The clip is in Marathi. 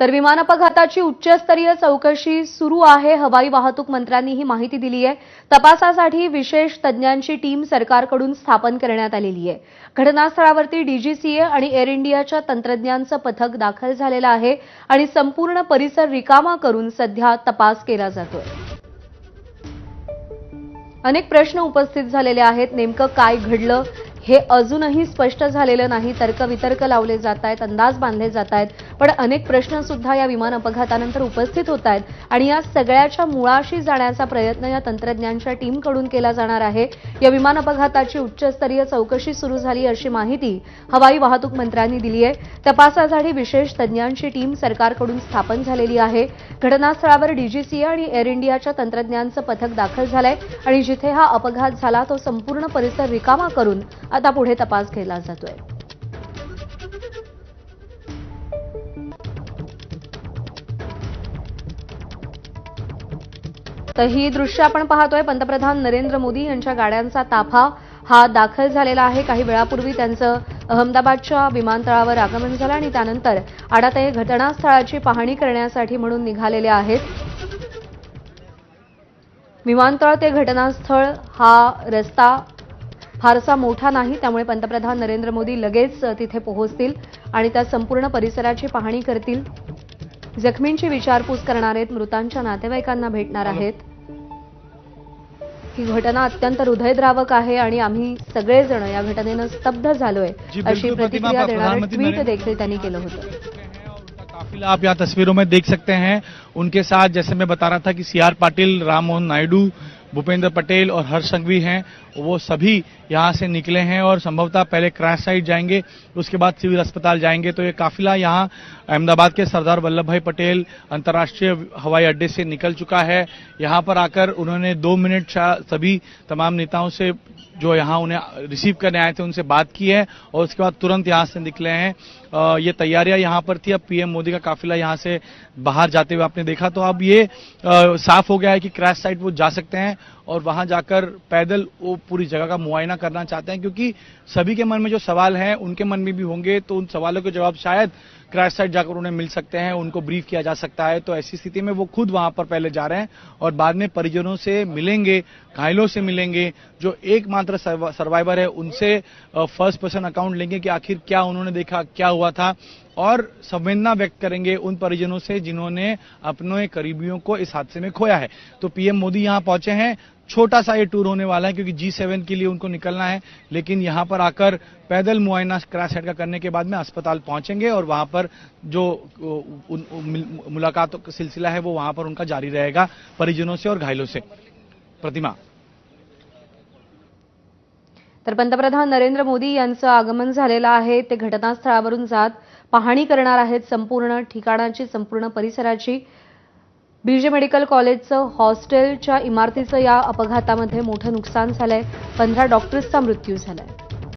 तर विमान अपघाताची उच्चस्तरीय चौकशी सुरू आहे. हवाई वाहतूक मंत्र्यांनी ही माहिती दिली आहे. तपासासाठी विशेष तज्ज्ञांची टीम सरकारकडून स्थापन करण्यात आलेली आहे. घटनास्थळावरती डीजीसीए आणि एअर इंडियाच्या तंत्रज्ञांचं पथक दाखल झालेलं आहे आणि संपूर्ण परिसर रिकामा करून सध्या तपास केला जातोय. अनेक प्रश्न उपस्थित झालेले आहेत. नेमकं काय घडलं हे अजूनही स्पष्ट झालेलं नाही. तर्कवितर्क लावले जात आहेत अंदाज बांधले जात आहेत. पण अनेक प्रश्न सुद्धा या विमान अपघातानंतर उपस्थित होत आहेत आणि या सगळ्याच्या मुळाशी जाण्याचा प्रयत्न या तंत्रज्ञांच्या टीमकडून केला जाणार आहे. या विमान अपघाताची उच्चस्तरीय चौकशी सुरू झाली अशी माहिती हवाई वाहतूक मंत्र्यांनी दिली आहे. तपासासाठी विशेष तज्ज्ञांची टीम सरकारकडून स्थापन झालेली आहे. घटनास्थळावर डीजीसीए आणि एअर इंडियाच्या तंत्रज्ञांचं पथक दाखल झालंय आणि जिथे हा अपघात झाला तो संपूर्ण परिसर रिकामा करून आता पुढे तपास केला जातोय. तर ही दृश्य आपण पाहतोय. पंतप्रधान नरेंद्र मोदी यांच्या गाड्यांचा ताफा हा दाखल झालेला आहे. काही वेळापूर्वी त्यांचं अहमदाबादच्या विमानतळावर आगमन झालं आणि त्यानंतर आता ते घटनास्थळाची पाहणी करण्यासाठी म्हणून निघालेले आहेत. विमानतळ ते घटनास्थळ हा रस्ता फारसा मोठा नाही त्यामुळे पंतप्रधान नरेंद्र मोदी लगेच तिथे पोहोचतील आणि त्या संपूर्ण परिसराची पाहणी करतील. जखमींची विचारपूस करणार आहेत मृतांच्या नातेवाईकांना भेटणार आहेत. ही घटना अत्यंत हृदयद्रावक आहे आणि आम्ही सगळेजण या घटनेनं स्तब्ध झालोय अशी प्रतिक्रिया देणारं ट्विट देखील त्यांनी केलं होतं. काफिला आप यहाँ तस्वीरों में देख सकते हैं। उनके साथ जैसे मैं बता रहा था कि सी आर पाटिल राम मोहन नायडू भूपेंद्र पटेल और हर संघवी हैं, वो सभी यहाँ से निकले हैं और संभवतः पहले क्रैश साइट जाएँगे, उसके बाद सिविल अस्पताल जाएँगे। तो ये काफिला यहाँ अहमदाबाद के सरदार वल्लभ भाई पटेल अंतर्राष्ट्रीय हवाई अड्डे से निकल चुका है। यहाँ पर आकर उन्होंने दो मिनट सभी तमाम नेताओं से जो यहाँ उन्हें रिसीव करने आए थे, उनसे बात की है और उसके बाद तुरंत यहाँ से निकले हैं। ये तैयारियाँ यहाँ पर थी। अब पीएम मोदी का काफिला यहाँ से बाहर जाते हुए आपने देखा। तो अब ये साफ़ हो गया है कि क्रैश साइट वो जा सकते हैं और वहाँ जाकर पैदल वो पूरी जगह का मुआयना करना चाहते हैं। क्योंकि सभी के मन में जो सवाल हैं, उनके मन में भी होंगे तो उन सवालों के जवाब शायद क्रैश साइट जाकर उन्हें मिल सकते हैं, उनको ब्रीफ किया जा सकता है। तो ऐसी स्थिति में वो खुद वहाँ पर पहले जा रहे हैं और बाद में परिजनों से मिलेंगे, घायलों से मिलेंगे, जो एकमात्र सर्वाइवर है, उनसे फ़र्स्ट पर्सन अकाउंट लेंगे कि आखिर क्या उन्होंने देखा, क्या हुआ था। और संवेदना व्यक्त करेंगे उन परिजनों से जिन्होंने अपने करीबियों को इस हादसे में खोया है। तो पीएम मोदी यहाँ पहुँचे हैं। छोटा सा ये टूर होने वाला है, क्योंकि जी सेवन के लिए उनको निकलना है, लेकिन यहाँ पर आकर पैदल मुआयना क्रैश साइट का करने के बाद में अस्पताल पहुँचेंगे और वहाँ पर जो मुलाकातों का सिलसिला है, वो वहाँ पर उनका जारी रहेगा परिजनों से और घायलों से। प्रतिमा। तर पंतप्रधान नरेंद्र मोदी यांचं आगमन झालेलं आहे. ते घटनास्थळावरून जात पाहणी करणार आहेत. संपूर्ण ठिकाणाची, संपूर्ण परिसराची. बीजे मेडिकल कॉलेजचं हॉस्टेलच्या इमारतीचं या अपघातामध्ये मोठं नुकसान झालंय. पंधरा डॉक्टर्सचा मृत्यू झालाय.